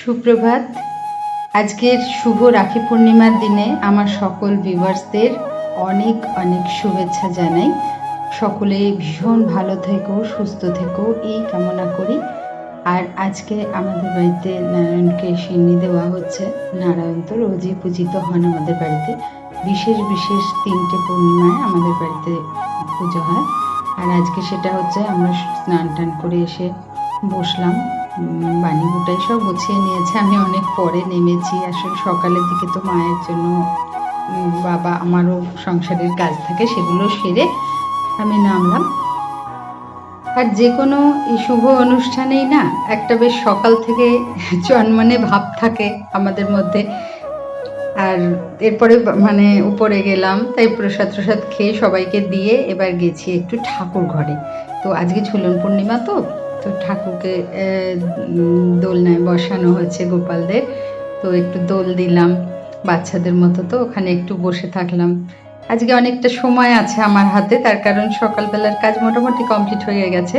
সুপ্রভাত। আজকের শুভ রাখি পূর্ণিমার দিনে আমার সকল ভিউয়ার্সদের অনেক অনেক শুভেচ্ছা জানাই। সকলে ভীষণ ভালো থেকো, সুস্থ থেকো, এই কামনা করি। আর আজকে আমাদের বাড়িতে নারায়ণকে সিন্নি দেওয়া হচ্ছে। নারায়ণ তো রোজই পূজিত হন আমাদের বাড়িতে। বিশেষ বিশেষ তিনটে পূর্ণিমায় আমাদের বাড়িতে পুজো হয়। আর আজকে সেটা হচ্ছে আমরা স্নান টান করে এসে বসলাম। বানি বুটাই সব গুছিয়ে নিয়েছে। আমি অনেক পরে নেমেছি। আসলে সকালের দিকে তো মায়ের জন্য বাবা আমারও সংসারের কাজ থাকে, সেগুলো সেরে আমি নামলাম। আর যে কোনো এই শুভ অনুষ্ঠানেই না, একটা বেশ সকাল থেকে জন্মানে ভাব থাকে আমাদের মধ্যে। আর এরপরে মানে উপরে গেলাম, তাই প্রসাদ প্রসাদ খেয়ে সবাইকে দিয়ে এবার গেছি একটু ঠাকুর ঘরে। তো আজকে ঝুলন পূর্ণিমা তো তো ঠাকুরকে দোলনায় বসানো হয়েছে গোপালদের। তো একটু দোল দিলাম বাচ্চাদের মতো তো, ওখানে একটু বসে থাকলাম। আজকে অনেকটা সময় আছে আমার হাতে, তার কারণ সকালবেলার কাজ মোটামুটি কমপ্লিট হয়ে গেছে।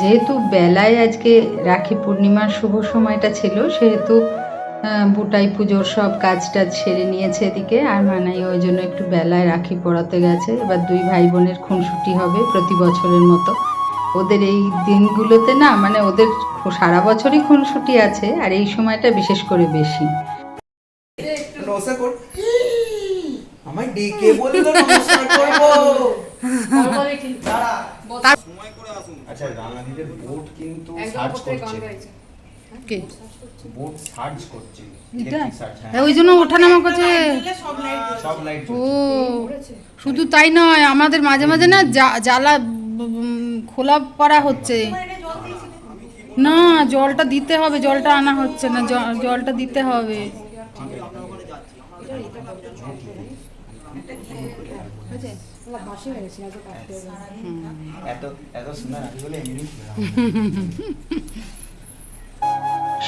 যেহেতু বেলায় আজকে রাখি পূর্ণিমার শুভ সময়টা ছিল, সেহেতু বুটাই পুজোর সব কাজ টাজ সেরে নিয়েছে এদিকে, আর মানাই ওই জন্য একটু বেলায় রাখি পড়াতে গেছে। এবার দুই ভাই বোনের খুনসুটি হবে প্রতি বছরের মতো। ওদের এই দিনগুলোতে না মানে ওদের সারা বছরই খুনসুটি আছে, আর এই সময়টা বিশেষ করে বেশি। নমস্কার কর। আমায় ডেকে বলল নমস্কার করব। আচ্ছা বোট কিন্তু সার্চ করছে। বোট সার্চ করছে। সার্চ হ্যাঁ। ওই জন্য ওঠানামা করছে। ও শুধু তাই নয় আমাদের মাঝে মাঝে না জ্বালা খোলা করা হচ্ছে। না জলটা দিতে হবে জলটা আনা হচ্ছে না জলটা দিতে হবে এত এত শোনা রাখি বলে এমনি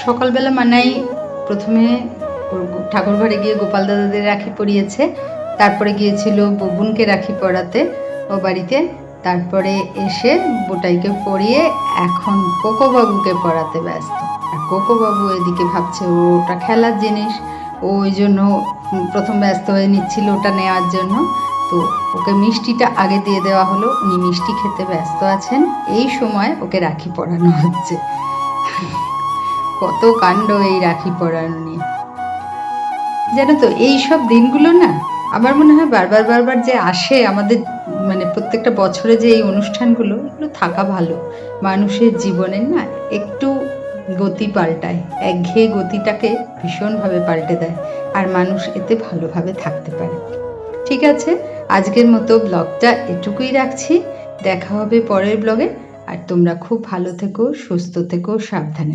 সকালবেলা মানাই প্রথমে ঠাকুর ঘরে গিয়ে গোপাল দাদাদের রাখি পরিয়েছে। তারপরে গিয়েছিল ববুনকে রাখি পরাতে ও বাড়িতে। তারপরে এসে বোটাইকে পরিয়ে এখন কোকো বাবুকে পড়াতে ব্যস্ত। আর কোকো বাবু এদিকে ভাবছে ও ওটা খেলার জিনিস। ও ওই জন্য প্রথম ব্যস্ত হয়ে নিচ্ছিল ওটা নেওয়ার জন্য। তো ওকে মিষ্টিটা আগে দিয়ে দেওয়া হলো। উনি মিষ্টি খেতে ব্যস্ত আছেন। এই সময় ওকে রাখি পরানো হচ্ছে। কত কাণ্ড এই রাখি পরানো নিয়ে। জানো তো, এই সব দিনগুলো না, আমার মনে হয় বারবার বারবার যে আসে আমাদের মানে প্রত্যেকটা বছরে যে এই অনুষ্ঠানগুলো, এগুলো থাকা ভালো। মানুষের জীবনের না একটু গতি পাল্টায়। একঘেয়ে গতিটাকে ভীষণভাবে পাল্টে দেয় আর মানুষ এতে ভালোভাবে থাকতে পারে। ঠিক আছে, আজকের মতো ব্লগটা এটুকুই রাখছি। দেখা হবে পরের ব্লগে। আর তোমরা খুব ভালো থেকো, সুস্থ থেকো, সাবধানে